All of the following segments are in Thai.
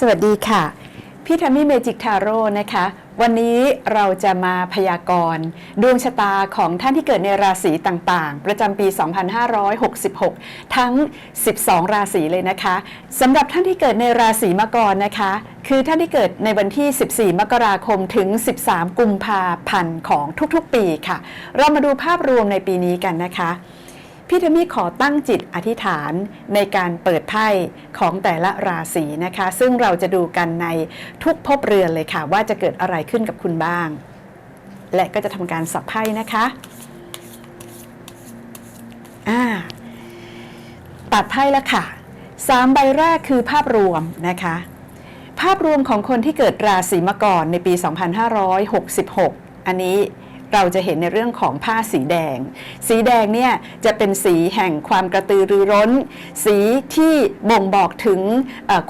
สวัสดีค่ะ พี่ทัมมี่เมจิกทาโร่นะคะ วันนี้เราจะมาพยากรณ์ดวงชะตาของท่านที่เกิดในราศีต่างๆ ประจำปี 2566 ทั้ง 12 ราศีเลยนะคะสำหรับท่านที่เกิดในราศีมังกรนะคะ คือท่านที่เกิดในวันที่ 14 มกราคมถึง 13 กุมภาพันธ์ของทุกๆ ปีค่ะ เรามาดูภาพรวมในปีนี้กันนะคะ พี่เทมี่ขอตั้งจิตอธิษฐานในการเปิดไพ่ของแต่ละราศีนะคะ ซึ่งเราจะดูกันในทุกภพเรือนเลยค่ะ ว่าจะเกิดอะไรขึ้นกับคุณบ้าง และก็จะทำการสับไพ่นะคะอ่าตัดไพ่แล้วค่ะสามใบแรกคือภาพรวมนะคะ ภาพรวมของคนที่เกิดราศีมกรในปี 2566 อันนี้ เราจะเห็นในเรื่องของผ้าสีแดง สีแดงเนี่ยจะเป็นสีแห่งความกระตือรือร้น สีที่บ่งบอกถึง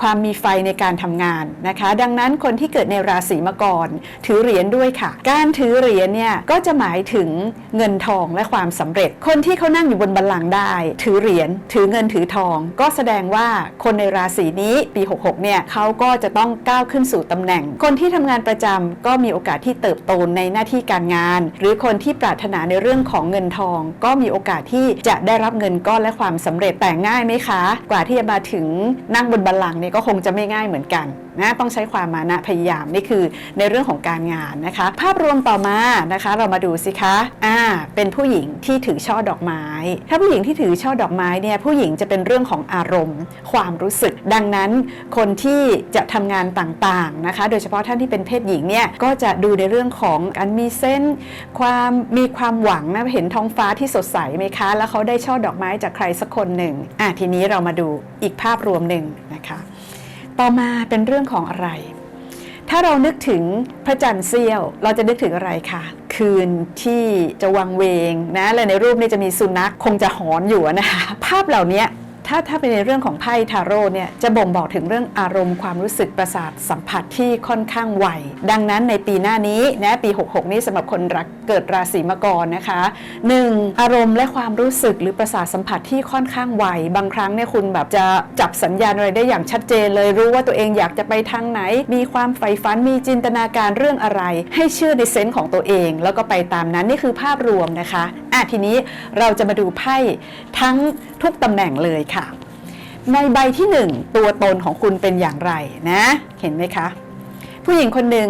ความมีไฟในการทำงานนะคะ ดังนั้นคนที่เกิดในราศีมกรถือเหรียญด้วยค่ะ การถือเหรียญเนี่ยก็จะหมายถึงเงินทองและความสำเร็จ คนที่เขานั่งอยู่บนบัลลังก์ได้ ถือเหรียญถือเงินถือทอง ก็แสดงว่าคนในราศีนี้ปี 66 เนี่ยเขาก็จะต้องก้าวขึ้นสู่ตำแหน่ง คนที่ทำงานประจำก็มีโอกาสที่เติบโตในหน้าที่การงานหรือคนที่ปรารถนาในเรื่องของเงินทอง ก็มีโอกาสที่จะได้รับเงินก้อนและความสำเร็จแต่ง่ายไหมคะ กว่าที่จะมาถึงนั่งบนบัลลังก์เนี่ยก็คงจะไม่ง่ายเหมือนกัน นะต้องใช้ความมานะพยายามนี่คือในเรื่องของการงานนะคะ ภาพรวมต่อมานะคะ เรามาดูสิคะอ่าเป็นผู้หญิงที่ถือช่อดอกไม้ ถ้าผู้หญิงที่ถือช่อดอกไม้เนี่ยผู้หญิงจะเป็นเรื่องของอารมณ์ ความรู้สึก ดังนั้นคนที่จะทำงานต่างๆนะคะ โดยเฉพาะท่านที่เป็นเพศหญิงเนี่ยก็จะดูในเรื่องของการมีเส้น ความมีความหวังนะเห็นท้องฟ้าที่สดใสไหมคะ แล้วเขาได้ช่อดอกไม้จากใครสักคนหนึ่งอะทีนี้เรามาดูอีกภาพรวมหนึ่งนะคะ ต่อมาเป็นเรื่องของอะไร ถ้าเรานึกถึงพระจันทร์เสี้ยว เราจะนึกถึงอะไรคะคืนที่จะวังเวงนะและในรูปนี้จะมีสุนัขคงจะหอนอยู่นะคะ ภาพเหล่านี้ ถ้าถ้าเป็นในเรื่องของไพ่ทาโร่เนี่ยจะบ่งบอกถึงเรื่องอารมณ์ความรู้สึกประสาทสัมผัสที่ค่อนข้างไวดังนั้นในปีหน้านี้นะปี 66 นี้สำหรับคนรักเกิดราศีมังกรนะคะ 1. อารมณ์และความรู้สึกหรือประสาทสัมผัสที่ค่อนข้างไวบางครั้งเนี่ยคุณแบบจะจับสัญญาณอะไรได้อย่างชัดเจนเลยรู้ว่าตัวเองอยากจะไปทางไหน มีความใฝ่ฝันมีจินตนาการเรื่องอะไร ให้เชื่อในเซนส์ของตัวเอง แล้วก็ไปตามนั้นนี่คือภาพรวมนะคะอะทีนี้เราจะมาดูไพ่ทั้งทุกตำแหน่งเลยค่ะในใบที่ 1 ตัวตนของคุณเป็นอย่างไรนะ เห็นไหมคะ ผู้หญิงคนหนึ่ง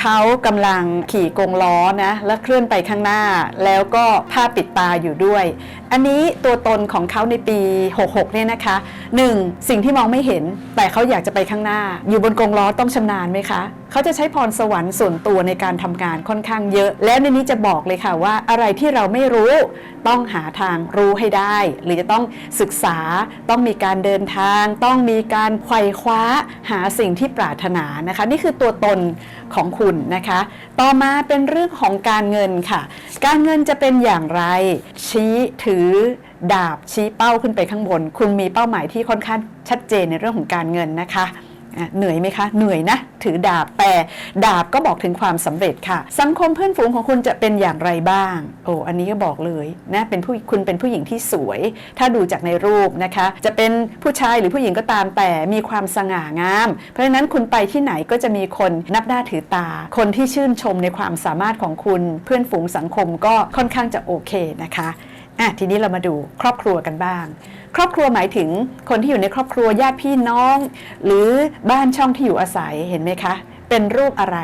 เขากำลังขี่กงล้อนะ แล้วเคลื่อนไปข้างหน้า แล้วก็ผ้าปิดตาอยู่ด้วยอันนี้ตัวตนของเขาในปี 66 เนี่ยนะคะ 1. สิ่งที่มองไม่เห็น แต่เขาอยากจะไปข้างหน้า อยู่บนกงล้อต้องชำนาญไหมคะ เขาจะใช้พรสวรรค์ส่วนตัวในการทำงานค่อนข้างเยอะ และในนี้จะบอกเลยค่ะว่าอะไรที่เราไม่รู้ต้องหาทางรู้ให้ได้ หรือจะต้องศึกษาต้องมีการเดินทาง ต้องมีการไขว่คว้าหาสิ่งที่ปรารถนานะคะ นี่คือตัวตนของคุณนะคะ ต่อมาเป็นเรื่องของการเงินค่ะ การเงินจะเป็นอย่างไร ชี้ถืือดาบชี้เป้าขึ้นไปข้างบน คุณมีเป้าหมายที่ค่อนข้างชัดเจนในเรื่องของการเงินนะคะเหนื่อยไหมคะ เหนื่อยนะ ถือดาบแต่ดาบก็บอกถึงความสำเร็จค่ะ สังคมเพื่อนฝูงของคุณจะเป็นอย่างไรบ้าง โอ้อันนี้ก็บอกเลยนะเป็นผู้คุณเป็นผู้หญิงที่สวย ถ้าดูจากในรูปนะคะ จะเป็นผู้ชายหรือผู้หญิงก็ตามแต่มีความสง่างาม เพราะฉะนั้นคุณไปที่ไหนก็จะมีคนนับหน้าถือตา คนที่ชื่นชมในความสามารถของคุณ เพื่อนฝูงสังคมก็ค่อนข้างจะโอเคนะคะ อะทีนี้เรามาดูครอบครัวกันบ้าง ครอบครัวหมายถึงคนที่อยู่ในครอบครัวญาติพี่น้อง หรือบ้านช่องที่อยู่อาศัยเห็นไหมคะ เป็นรูปอะไร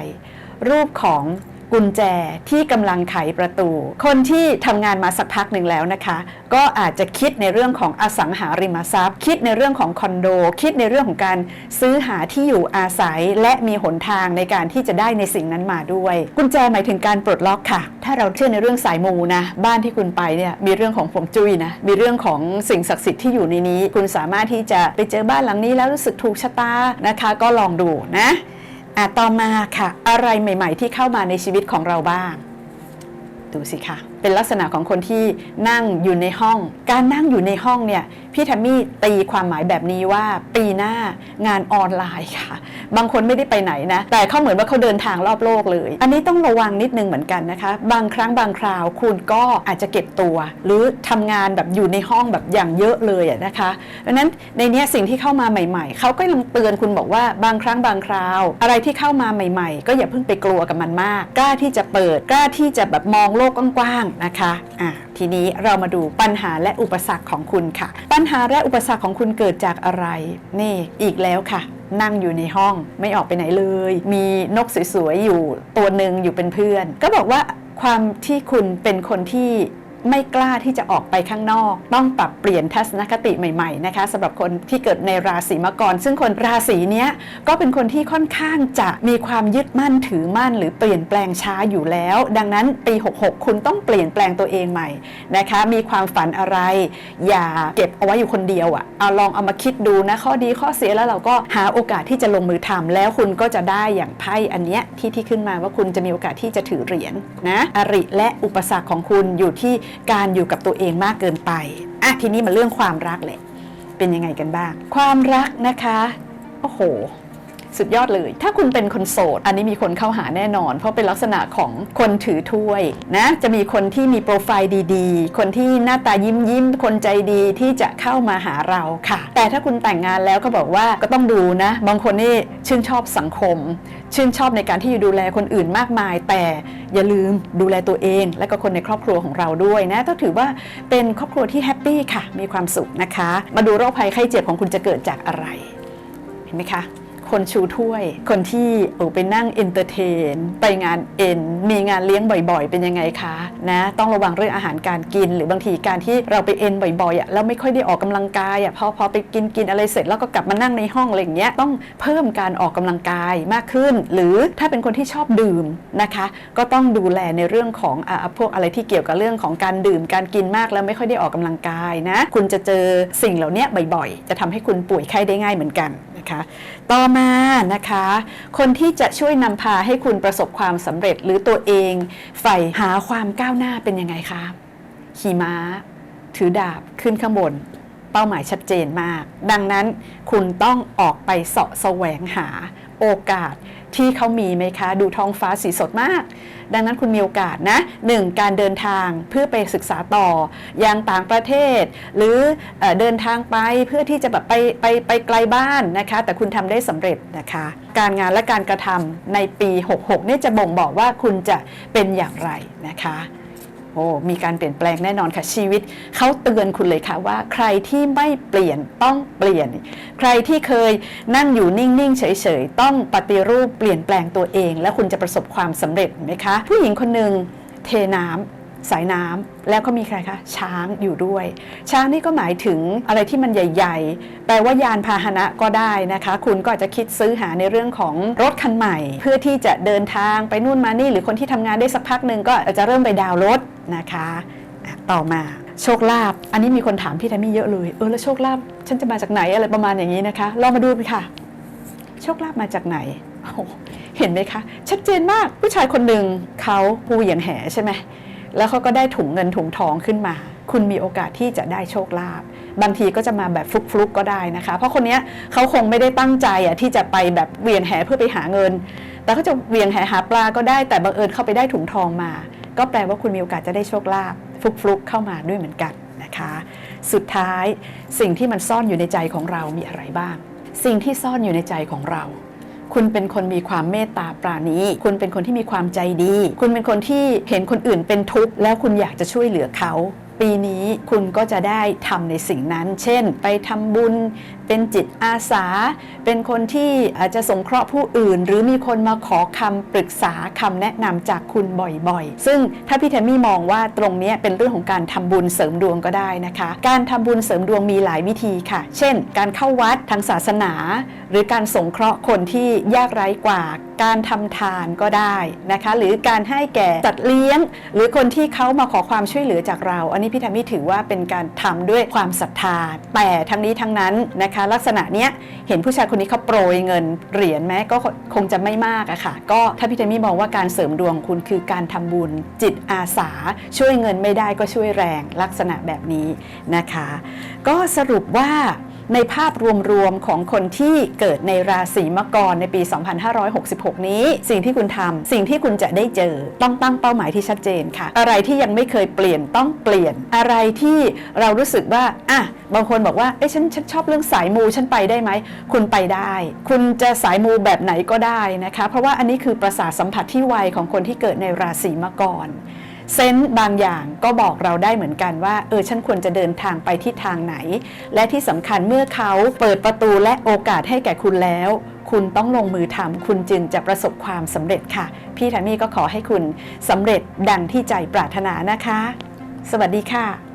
รูปของ กุญแจที่กำลังไขประตู คนที่ทำงานมาสักพักหนึ่งแล้วนะคะ ก็อาจจะคิดในเรื่องของอสังหาริมทรัพย์ คิดในเรื่องของคอนโด คิดในเรื่องของการซื้อหาที่อยู่อาศัย และมีหนทางในการที่จะได้ในสิ่งนั้นมาด้วย กุญแจหมายถึงการปลดล็อกค่ะ ถ้าเราเชื่อในเรื่องสายมูนะ บ้านที่คุณไปเนี่ยมีเรื่องของผมจุ้ยนะ มีเรื่องของสิ่งศักดิ์สิทธิ์ที่อยู่ในนี้ คุณสามารถที่จะไปเจอบ้านหลังนี้แล้วรู้สึกถูกชะตานะคะ ก็ลองดูนะ อะต่อมาค่ะ อะไรใหม่ ๆ ที่เข้ามาในชีวิตของเราบ้าง ดูสิค่ะ เป็นลักษณะของคนที่นั่งอยู่ในห้อง การนั่งอยู่ในห้องเนี่ยพี่แทมมี่ตีความหมายแบบนี้ว่าปีหน้างานออนไลน์ค่ะ บางคนไม่ได้ไปไหนนะ แต่เขาเหมือนว่าเขาเดินทางรอบโลกเลย อันนี้ต้องระวังนิดนึงเหมือนกันนะคะ บางครั้งบางคราวคุณก็อาจจะเก็บตัว หรือทำงานแบบอยู่ในห้องแบบอย่างเยอะเลยนะคะดังนั้นในเนี้ยสิ่งที่เข้ามาใหม่ ๆเขาก็ยังเตือนคุณบอกว่าบางครั้งบางคราว อะไรที่เข้ามาใหม่ ๆ ก็อย่าเพิ่งไปกลัวกับมันมาก กล้าที่จะเปิดกล้าที่จะแบบมองโลกกว้างนะคะะทีนี้เรามาดูปัญหาและอุปสรรคของคุณค่ะ ปัญหาและอุปสรรคของคุณเกิดจากอะไร นี่อีกแล้วค่ะ นั่งอยู่ในห้องไม่ออกไปไหนเลย มีนกสวยๆอยู่ตัวหนึ่งอยู่เป็นเพื่อน ก็บอกว่าความที่คุณเป็นคนที่ ไม่กล้าที่จะออกไปข้างนอก ต้องปรับเปลี่ยนทัศนคติใหม่ๆนะคะสำหรับคนที่เกิดในราศีมังกรซึ่งคนราศีนี้ก็เป็นคนที่ค่อนข้างจะมีความยึดมั่นถือมั่น หรือเปลี่ยนแปลงช้าอยู่แล้ว ดังนั้นปี 66 คุณต้องเปลี่ยนแปลงตัวเองใหม่นะคะ มีความฝันอะไร อย่าเก็บเอาไว้อยู่คนเดียวอะ่ะเอาลองเอามาคิดดูนะข้อดีข้อเสียแล้วเราก็หาโอกาสที่จะลงมือทำแล้วคุณก็จะได้อย่างไพ่อันเนี้ยที่ที่ขึ้นมาว่าคุณจะมีโอกาสที่จะถือเหรียญนะอริและอุปสรรคของคุณอยู่ที่การอยู่กับตัวเองมากเกินไปอะทีนี้มาเรื่องความรักเลยเป็นยังไงกันบ้าง ความรักนะคะ โอ้โห สุดยอดเลย ถ้าคุณเป็นคนโสด อันนี้มีคนเข้าหาแน่นอน เพราะเป็นลักษณะของคนถือถ้วยนะจะมีคนที่มีโปรไฟล์ดีๆ คนที่หน้าตายิ้มยิ้มๆคนใจดีที่จะเข้ามาหาเราค่ะ แต่ถ้าคุณแต่งงานแล้วก็บอกว่าก็ต้องดูนะ บางคนนี่ชื่นชอบสังคม ชื่นชอบในการที่ดูแลคนอื่นมากมาย แต่อย่าลืมดูแลตัวเอง และก็คนในครอบครัวของเราด้วยนะต้องถือว่าเป็นครอบครัวที่แฮปปี้ค่ะ มีความสุขนะคะ มาดูโรคภัยไข้เจ็บของคุณจะเกิดจากอะไร เห็นไหมคะ คนชูถ้วย คนที่เออไปนั่งเอนเตอร์เทน ไปงานเอ็น มีงานเลี้ยงบ่อยๆ เป็นยังไงคะนะต้องระวังเรื่องอาหารการกิน หรือบางทีการที่เราไปเอ็นบ่อยๆอะแล้วไม่ค่อยได้ออกกำลังกายอะพอพอไปกินกินอะไรเสร็จแล้วก็กลับมานั่งในห้องอะไรอย่างเงี้ยต้องเพิ่มการออกกำลังกายมากขึ้น หรือถ้าเป็นคนที่ชอบดื่มนะคะ ก็ต้องดูแลในเรื่องของอ่าพวกอะไรที่เกี่ยวกับเรื่องของการดื่มการกินมากแล้วไม่ค่อยได้ออกกำลังกายนะ คุณจะเจอสิ่งเหล่านี้บ่อยๆ จะทำให้คุณป่วยไข้ได้ง่ายเหมือนกัน นะคะ ต่อมานะคะ คนที่จะช่วยนำพาให้คุณประสบความสำเร็จหรือตัวเองใฝ่หาความก้าวหน้าเป็นยังไงคะขี่ม้า ถือดาบขึ้นข้างบน เป้าหมายชัดเจนมาก ดังนั้นคุณต้องออกไปเสาะแสวงหา โอกาสที่เขามีไหมคะ ดูท้องฟ้าสีสดมาก ดังนั้นคุณมีโอกาสนะหนึ่งการเดินทางเพื่อไปศึกษาต่อยังต่างประเทศ หรือเออเดินทางไปเพื่อที่จะแบบไปไปไปไกลบ้านนะคะ แต่คุณทำได้สำเร็จนะคะ การงานและการกระทำในปี 66 เนี่ยจะบ่งบอกว่าคุณจะเป็นอย่างไรนะคะ โอ้มีการเปลี่ยนแปลงแน่นอนค่ะชีวิตเขาเตือนคุณเลยค่ะว่า ใครที่ไม่เปลี่ยนต้องเปลี่ยน ใครที่เคยนั่งอยู่นิ่ง ๆ เฉย ๆ ต้องปฏิรูปเปลี่ยนแปลงตัวเอง แล้วคุณจะประสบความสำเร็จไหมคะ ผู้หญิงคนหนึ่งเทน้ำ สายน้ำแล้วก็มีใครคะช้างอยู่ด้วย ช้างนี่ก็หมายถึงอะไรที่มันใหญ่ ๆ แปลว่ายานพาหนะก็ได้นะคะ คุณก็อาจจะคิดซื้อหาในเรื่องของรถคันใหม่ เพื่อที่จะเดินทางไปนู่นมานี่ หรือคนที่ทำงานได้สักพักหนึ่งก็อาจจะเริ่มไปดาวรถนะคะ ต่อมาโชคลาภอันนี้มีคนถามพี่แทมมี่เยอะเลยเออแล้วโชคลาภฉันจะมาจากไหนอะไรประมาณอย่างนี้นะคะลองมาดูค่ะ โชคลาภมาจากไหนเห็นไหมคะ ชัดเจนมากผู้ชายคนหนึ่งเขาผู้เหยียงแหใช่ไหม แล้วเขาก็ได้ถุงเงินถุงทองขึ้นมา คุณมีโอกาสที่จะได้โชคลาภบางทีก็จะมาแบบฟลุกๆก็ได้นะคะ เพราะคนนี้เขาคงไม่ได้ตั้งใจอะที่จะไปแบบเวียงแหเพื่อไปหาเงิน แต่เขาจะเวียงแหหาปลาก็ได้แต่บังเอิญเข้าไปได้ถุงทองมา ก็แปลว่าคุณมีโอกาสจะได้โชคลาภฟลุกๆเข้ามาด้วยเหมือนกันนะคะ สุดท้ายสิ่งที่มันซ่อนอยู่ในใจของเรามีอะไรบ้าง สิ่งที่ซ่อนอยู่ในใจของเรา คุณเป็นคนมีความเมตตาปราณี คุณเป็นคนที่มีความใจดี คุณเป็นคนที่เห็นคนอื่นเป็นทุกข์แล้วคุณอยากจะช่วยเหลือเขา ปีนี้คุณก็จะได้ทำในสิ่งนั้น เช่น ไปทำบุญ เป็นจิตอาสา เป็นคนที่อาจจะสงเคราะห์ผู้อื่น หรือมีคนมาขอคำปรึกษาคำแนะนำจากคุณบ่อยๆ ซึ่งถ้าพี่แทมมี่มองว่าตรงนี้เป็นเรื่องของการทำบุญเสริมดวงก็ได้นะคะ การทำบุญเสริมดวงมีหลายวิธีค่ะ เช่น การเข้าวัดทางศาสนา หรือการสงเคราะห์คนที่ยากไร้กว่า การทำทานก็ได้นะคะ หรือการให้แก่สัตว์เลี้ยง หรือคนที่เขามาขอความช่วยเหลือจากเรา อันนี้พี่ทมมี่ถือว่าเป็นการทำด้วยความศรัทธา แต่ทั้งนี้ทั้งนั้นนะคะ ลักษณะเนี้ยเห็นผู้ชายคนนี้เขาโปรยเงินเหรียญแม้ก็คงจะไม่มากอะค่ะ ก็ถ้าพี่ทมมี่มองว่าการเสริมดวงคุณคือการทำบุญจิตอาสา ช่วยเงินไม่ได้ก็ช่วยแรงลักษณะแบบนี้นะคะ ก็สรุปว่า ในภาพรวมๆของคนที่เกิดในราศีมกรในปี 2566 นี้ สิ่งที่คุณทำสิ่งที่คุณจะได้เจอต้องตั้งเป้าหมายที่ชัดเจนค่ะ อะไรที่ยังไม่เคยเปลี่ยนต้องเปลี่ยนอะไรที่เรารู้สึกว่าอะบางคนบอกว่าเอ้ฉันฉันชอบเรื่องสายมูฉันไปได้ไหมคุณไปได้ คุณจะสายมูแบบไหนก็ได้นะคะ เพราะว่าอันนี้คือประสาทสัมผัสที่ไวของคนที่เกิดในราศีมกร เซนต์บางอย่างก็บอกเราได้เหมือนกันว่า เออฉันควรจะเดินทางไปที่ทางไหน และที่สำคัญเมื่อเขาเปิดประตูและโอกาสให้แก่คุณแล้ว คุณต้องลงมือทำคุณจึงจะประสบความสำเร็จค่ะ พี่ทามี่ก็ขอให้คุณสำเร็จดังที่ใจปรารถนานะคะ สวัสดีค่ะ